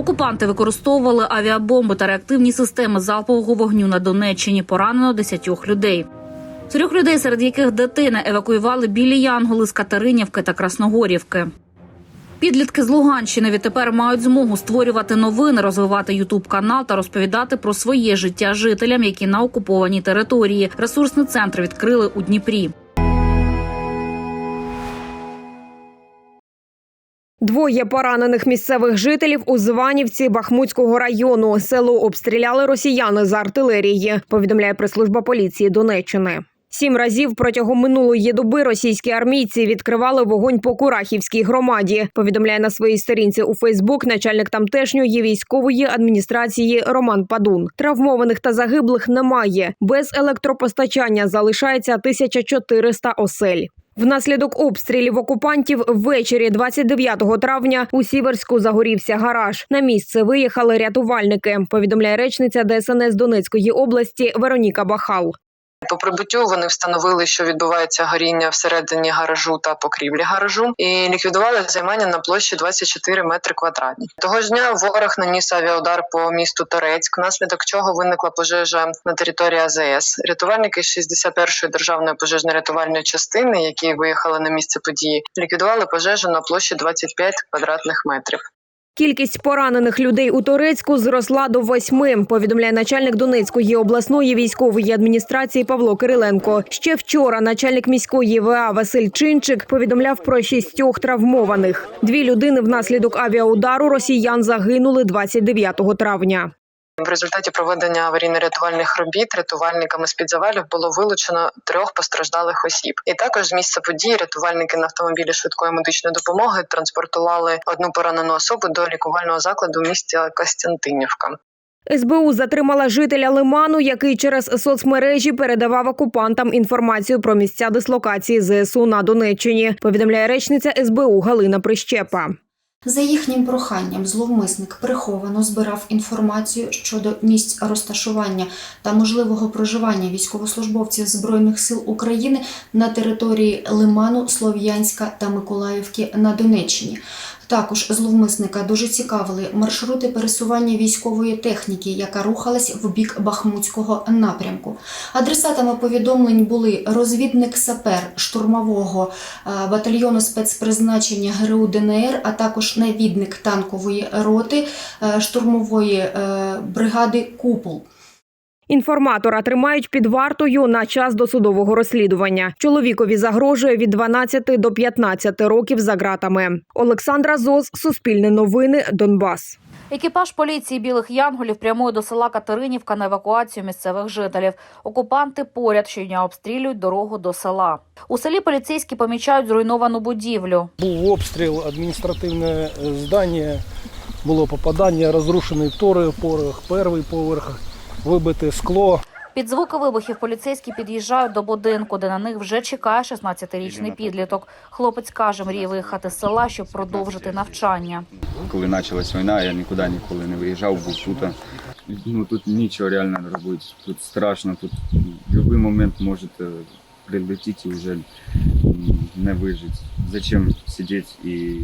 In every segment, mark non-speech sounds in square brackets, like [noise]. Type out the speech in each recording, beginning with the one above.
Окупанти використовували авіабомби та реактивні системи залпового вогню на Донеччині. Поранено 10 людей. Трьох людей, серед яких дитина, евакуювали білі Янголи з Катеринівки та Красногорівки. Підлітки з Луганщини відтепер мають змогу створювати новини, розвивати ютуб канал та розповідати про своє життя жителям, які на окупованій території. Ресурсний центр відкрили у Дніпрі. Двоє поранених місцевих жителів у Званівці Бахмутського району. Село обстріляли росіяни з артилерії. Повідомляє прес-служба поліції Донеччини. Сім разів протягом минулої доби російські армійці відкривали вогонь по Курахівській громаді. Повідомляє на своїй сторінці у Фейсбук начальник тамтешньої військової адміністрації Роман Падун. Травмованих та загиблих немає. Без електропостачання залишається 1400 осель. Внаслідок обстрілів окупантів ввечері 29 травня у Сіверську загорівся гараж. На місце виїхали рятувальники. Повідомляє речниця ДСНС Донецької області Вероніка Бахал. По прибуттю вони встановили, що відбувається горіння всередині гаражу та покрівлі гаражу, і ліквідували займання на площі 24 метри квадратні. Того ж дня ворог наніс авіаудар по місту Торецьк, внаслідок чого виникла пожежа на території АЗС. Рятувальники 61-ї державної пожежно-рятувальної частини, які виїхали на місце події, ліквідували пожежу на площі 25 квадратних метрів. Кількість поранених людей у Торецьку зросла до восьми. Повідомляє начальник Донецької обласної військової адміністрації Павло Кириленко. Ще вчора начальник міської ВА Василь Чинчик повідомляв про шістьох травмованих. Дві людини внаслідок авіаудару росіян загинули 29 травня. В результаті проведення аварійно-рятувальних робіт рятувальниками з під завалів було вилучено трьох постраждалих осіб. І також з місця події рятувальники на автомобілі швидкої медичної допомоги транспортували одну поранену особу до лікувального закладу в місті Костянтинівка. СБУ затримала жителя Лиману, який через соцмережі передавав окупантам інформацію про місця дислокації ЗСУ на Донеччині. Повідомляє речниця СБУ Галина Прищепа. За їхнім проханням, зловмисник приховано збирав інформацію щодо місць розташування та можливого проживання військовослужбовців Збройних сил України на території Лиману, Слов'янська та Миколаївки на Донеччині. Також зловмисника дуже цікавили маршрути пересування військової техніки, яка рухалась в бік Бахмутського напрямку. Адресатами повідомлень були розвідник сапер штурмового е, батальйону спецпризначення ГРУ ДНР, а також навідник танкової роти е, штурмової е, бригади Купол. Інформатора тримають під вартою на час досудового розслідування. Чоловікові загрожує від 12 до 15 років за ґратами. Олександра Зоз, Суспільне новини, Донбас. Екіпаж поліції білих янголів прямує до села Катеринівка на евакуацію місцевих жителів. Окупанти поряд щодня обстрілюють дорогу до села. У селі поліцейські помічають зруйновану будівлю. Був обстріл, адміністративне е, здання, було попадання, розрушений вторий поверх, перший поверх, вибите скло. Під звуки вибухів поліцейські під'їжджають до будинку, де на них вже чекає 16-річний підліток. Хлопець каже, мріє виїхати з села, щоб продовжити навчання. Коли почалась війна, я нікуди ніколи не виїжджав, був тут. Ну тут нічого реально не робити. Тут страшно, тут в будь-який момент можете прилетіти і вже не вижити. Зачем сидіти і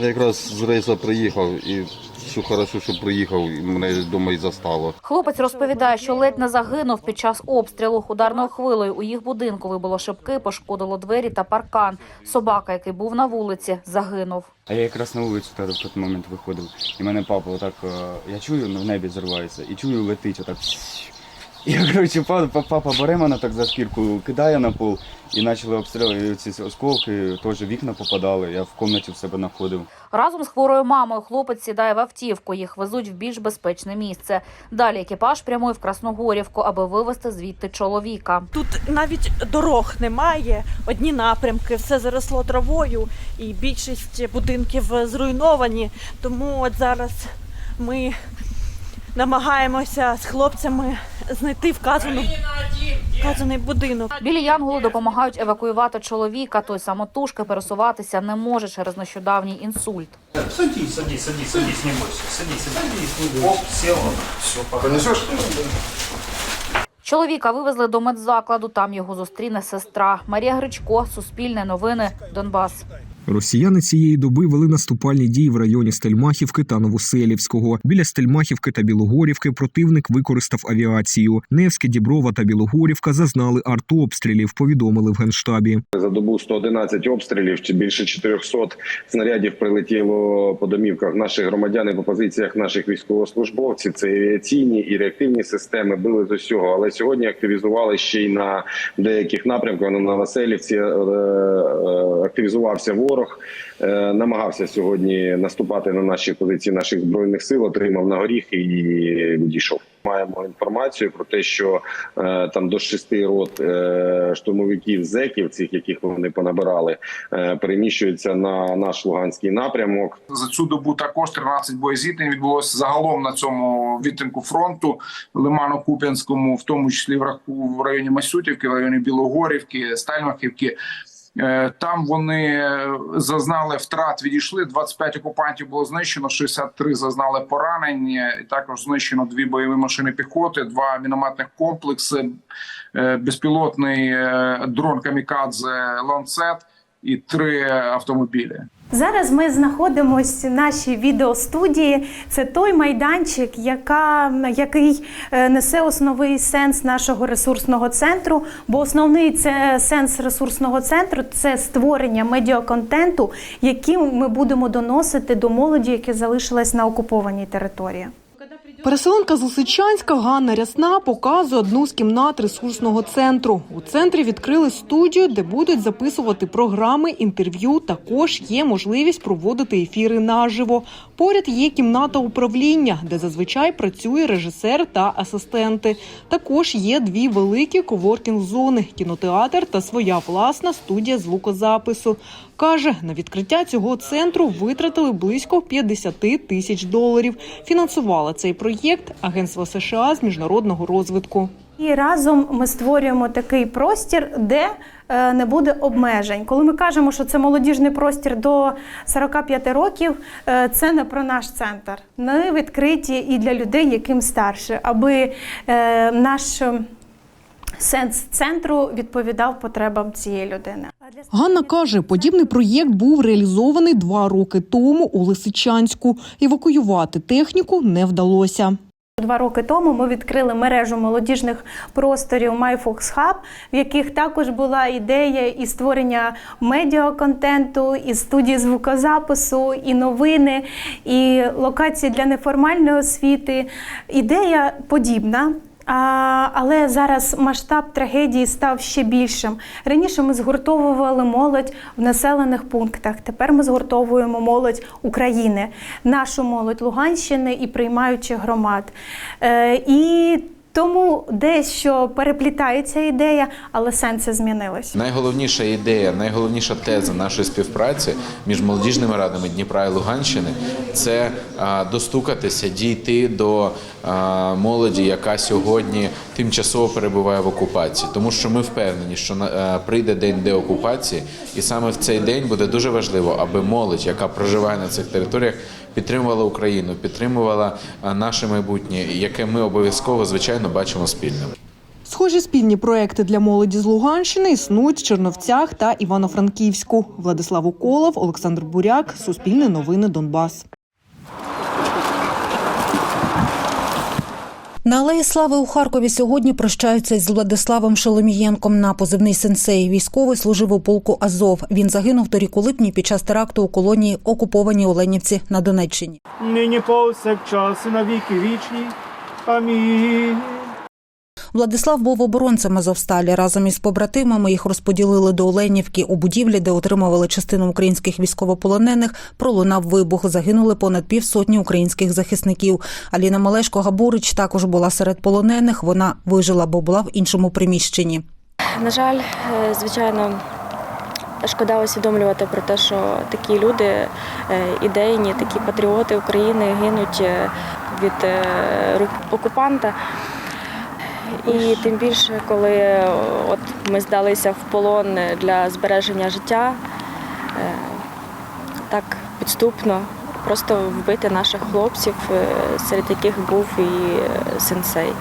Я якраз з рейсу приїхав і все хорошо, що приїхав, і мене вдома і застало. Хлопець розповідає, що ледь не загинув під час обстрілу ударною хвилею. У їх будинку вибило шибки, пошкодило двері та паркан. Собака, який був на вулиці, загинув. А я якраз на вулицю тоді в той момент виходив. І мене папа отак, е, я чую, в небі зривається, і чую, летить отак. І коротше, папа, папа бере мене так за шкірку, кидає на пол і почали обстрілювати. Ці осколки, теж вікна попадали. Я в кімнаті в себе знаходив. Разом з хворою мамою хлопець сідає в автівку. Їх везуть в більш безпечне місце. Далі екіпаж прямує в Красногорівку, аби вивезти звідти чоловіка. Тут навіть дорог немає, одні напрямки, все заросло травою, і більшість будинків зруйновані. Тому от зараз ми намагаємося з хлопцями знайти вказану, вказаний будинок. Білі янголи допомагають евакуювати чоловіка. Той самотужки пересуватися не може через нещодавній інсульт. Садись, садись, садись, садись, не бойся. Садись, садись. Оп, сел. Все, Понесешь? Чоловіка вивезли до медзакладу. Там його зустріне сестра Марія Гричко. Суспільне новини. Донбас. Росіяни цієї доби вели наступальні дії в районі Стельмахівки та Новоселівського. Біля Стельмахівки та Білогорівки противник використав авіацію. Невське, Діброва та Білогорівка зазнали артобстрілів. Повідомили в генштабі. За добу 111 обстрілів чи більше 400 снарядів прилетіло по домівках наших громадян і по позиціях наших військовослужбовців. Це авіаційні і реактивні системи били з усього. Але сьогодні активізували ще й на деяких напрямках. На Новоселівці е, е, активізувався ворог, е, намагався сьогодні наступати на наші позиції наших збройних сил. Отримав на горіх і відійшов. Маємо інформацію про те, що е, там до шести рот е, штурмовиків зеків, цих яких вони понабирали, е, переміщуються на наш луганський напрямок. За цю добу також 13 боєзіткнень відбулося загалом на цьому відтинку фронту Лимано-Куп'янському, в тому числі в районі Масютівки, в районі Білогорівки, Стальмахівки. Е, Там вони е, зазнали втрат, відійшли. 25 окупантів було знищено, 63 зазнали поранень. Також знищено дві бойові машини піхоти, два мінометних комплекси, е, безпілотний дрон камікадзе ланцет і три автомобілі. Зараз ми знаходимося в нашій відеостудії. Це той майданчик, яка, який е, несе основний сенс нашого ресурсного центру. Бо основний це сенс ресурсного центру це створення медіаконтенту, яким ми будемо доносити до молоді, яка залишилась на окупованій території. Переселенка з Лисичанська Ганна Рясна показує одну з кімнат ресурсного центру. У центрі відкрили студію, де будуть записувати програми, інтерв'ю. Також є можливість проводити ефіри наживо. Поряд є кімната управління, де зазвичай працює режисер та асистенти. Також є дві великі коворкінг-зони, кінотеатр та своя власна студія звукозапису. Каже, на відкриття цього центру витратили близько 50 тисяч доларів. Фінансувала цей проєкт Агентство США з міжнародного розвитку. І разом ми створюємо такий простір, де е, не буде обмежень. Коли ми кажемо, що це молодіжний простір до 45 років, е, це не про наш центр. Ми відкриті і для людей, яким старше, аби е, наш сенс центру відповідав потребам цієї людини. Ганна каже, подібний проєкт був реалізований два роки тому у Лисичанську. Евакуювати техніку не вдалося. Два роки тому ми відкрили мережу молодіжних просторів MyFox Hub, в яких також була ідея і створення медіаконтенту, і студії звукозапису, і новини, і локації для неформальної освіти. Ідея подібна. А, але зараз масштаб трагедії став ще більшим. Раніше ми згуртовували молодь в населених пунктах. Тепер ми згуртовуємо молодь України, нашу молодь Луганщини і приймаючих громад. Е, і тому дещо переплітається ідея, але сенси змінились. Найголовніша ідея, найголовніша теза нашої співпраці між молодіжними радами Дніпра і Луганщини це достукатися, дійти до молоді, яка сьогодні тимчасово перебуває в окупації, тому що ми впевнені, що а, прийде день деокупації, і саме в цей день буде дуже важливо, аби молодь, яка проживає на цих територіях, підтримувала Україну, підтримувала наше майбутнє, яке ми обов'язково звичайно бачимо спільним. Схожі спільні проекти для молоді з Луганщини існують в Черновцях та Івано-Франківську. Владислав Уколов, Олександр Буряк, Суспільне новини Донбас. На Алеї Слави у Харкові сьогодні прощаються з Владиславом Шеломієнком на позивний сенсей. Військовий служив у полку Азов. Він загинув торік у липні під час теракту у колонії окупованій Оленівці на Донеччині. Нині повсякчас і на віки вічні. Амінь. Владислав був оборонцем Азовсталі. Разом із побратимами їх розподілили до Оленівки. У будівлі, де отримували частину українських військовополонених, пролунав вибух. Загинули понад півсотні українських захисників. Аліна Малешко Габурич також була серед полонених. Вона вижила, бо була в іншому приміщенні. На жаль, е, звичайно, шкода усвідомлювати про те, що такі люди е, ідейні, такі патріоти України гинуть е, від е, окупанта. І тим більше, коли е, от ми здалися в полон для збереження життя, е, так підступно просто вбити наших хлопців, серед яких був і сенсей.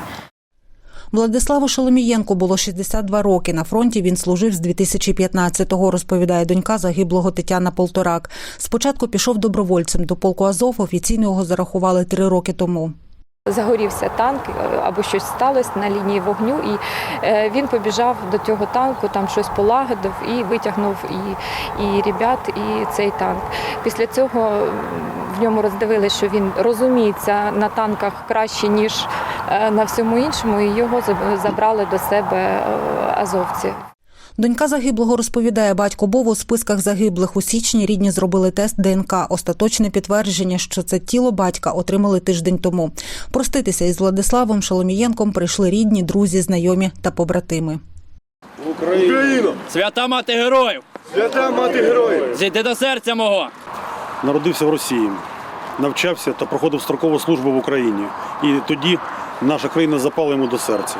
Владиславу Шоломієнку було 62 роки. На фронті він служив з 2015-го, розповідає донька загиблого Тетяна Полторак. Спочатку пішов добровольцем до полку Азов. Офіційно його зарахували три роки тому. Загорівся танк е, або щось сталося на лінії вогню, і е, він побіжав до цього танку, там щось полагодив і витягнув і, і ребят, і цей танк. Після цього в ньому роздивилися, що він розуміється на танках краще, ніж на всьому іншому, і його забрали до себе е, азовці. Донька загиблого розповідає, батько був у списках загиблих. У січні рідні зробили тест ДНК. Остаточне підтвердження, що це тіло батька отримали тиждень тому. Проститися із Владиславом Шоломієнком прийшли рідні, друзі, знайомі та побратими. Україну! Свята мати героїв! Свята мати героїв! Зійди до серця мого! Народився в Росії, навчався та проходив строкову службу в Україні. І тоді наша країна запала йому до серця.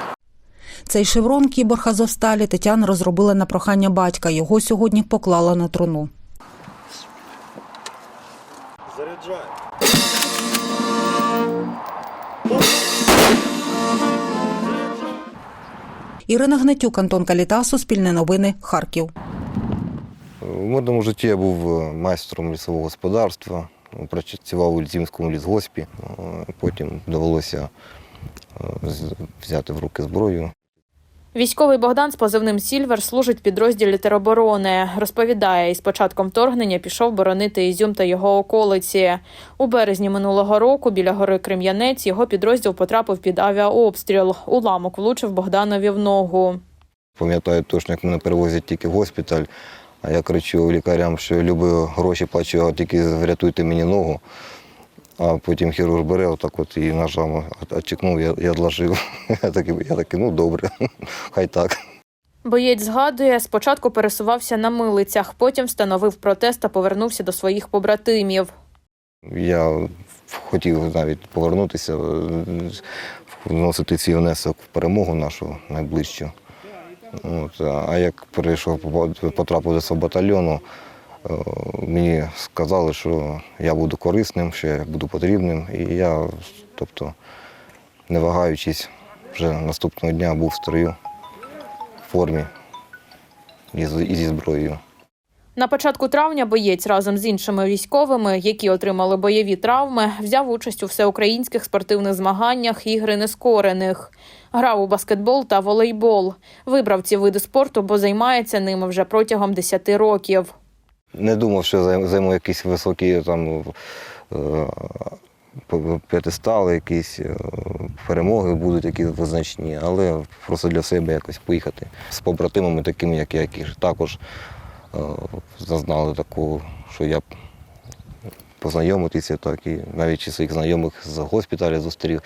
Цей шеврон кіборг Азовсталі Тетяна розробила на прохання батька. Його сьогодні поклала на труну. Заряджай. Ірина Гнатюк, Антон Каліта, Суспільне новини, Харків. В мирному житті я був е, майстром лісового господарства, працював у Льзівському лісгоспі. Е, Потім довелося взяти в руки зброю. Військовий Богдан з позивним Сільвер служить підрозділі тероборони. Розповідає, із початком вторгнення пішов боронити Ізюм та його околиці. У березні минулого року біля гори Крем'янець його підрозділ потрапив під авіаобстріл. Уламок влучив Богданові в ногу. Пам'ятаю точно, як мене перевозять тільки в госпіталь, а я кричу лікарям, що люблю гроші плачу, а тільки врятуйте мені ногу. А потім хірург бере отак от і ножами отчекнув, я, я відложив. [laughs] Я такий, я такий, ну добре, [laughs] хай так. Боєць згадує, спочатку пересувався на милицях, потім встановив протест та повернувся до своїх побратимів. Я хотів навіть повернутися, е, вносити свій внесок в перемогу нашу найближчу. От, а як перейшов, потрапив до свого батальйону, мені сказали, що я буду корисним, що я буду потрібним. І я, тобто, не вагаючись, вже наступного дня був в строю в формі і зі зброєю. На початку травня боєць разом з іншими військовими, які отримали бойові травми, взяв участь у всеукраїнських спортивних змаганнях ігри нескорених. Грав у баскетбол та волейбол. Вибрав ці види спорту, бо займається ними вже протягом 10 років. Не думав, що займ- займу якісь високі там е, п'ятистали, якісь е, перемоги будуть якісь визначні, але просто для себе якось поїхати з побратимами, такими, як я, які також е, зазнали такого, що я познайомитися, так і навіть і своїх знайомих з госпіталю зустрів,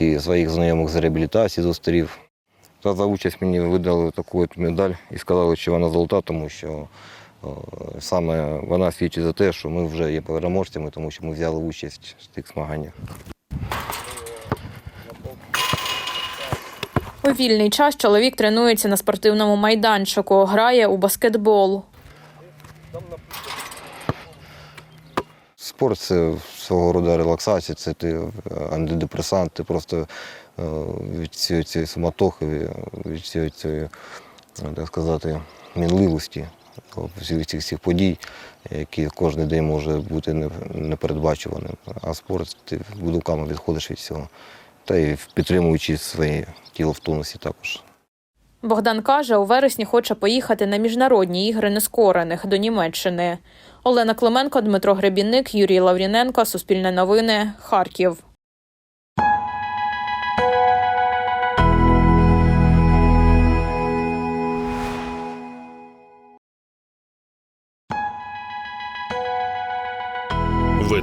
і своїх знайомих з реабілітації зустрів. Та за участь мені видали таку медаль і сказали, що вона золота, тому що саме вона свідчить за те, що ми вже є переможцями, тому що ми взяли участь в тих змаганнях. У вільний час чоловік тренується на спортивному майданчику, грає у баскетбол. Спорт це свого роду релаксація, це ти е, антидепресант, ти просто е, від цієї, суматохи, від цієї, цієї, е, так сказати, мінливості всіх цих всіх подій, які кожен день може бути непередбачуваним. А спорт ти думками відходиш від всього. Та й підтримуючи своє тіло в тонусі також. Богдан каже, у вересні хоче поїхати на міжнародні ігри нескорених до Німеччини. Олена Клименко, Дмитро Гребінник, Юрій Лавріненко, Суспільне новини, Харків.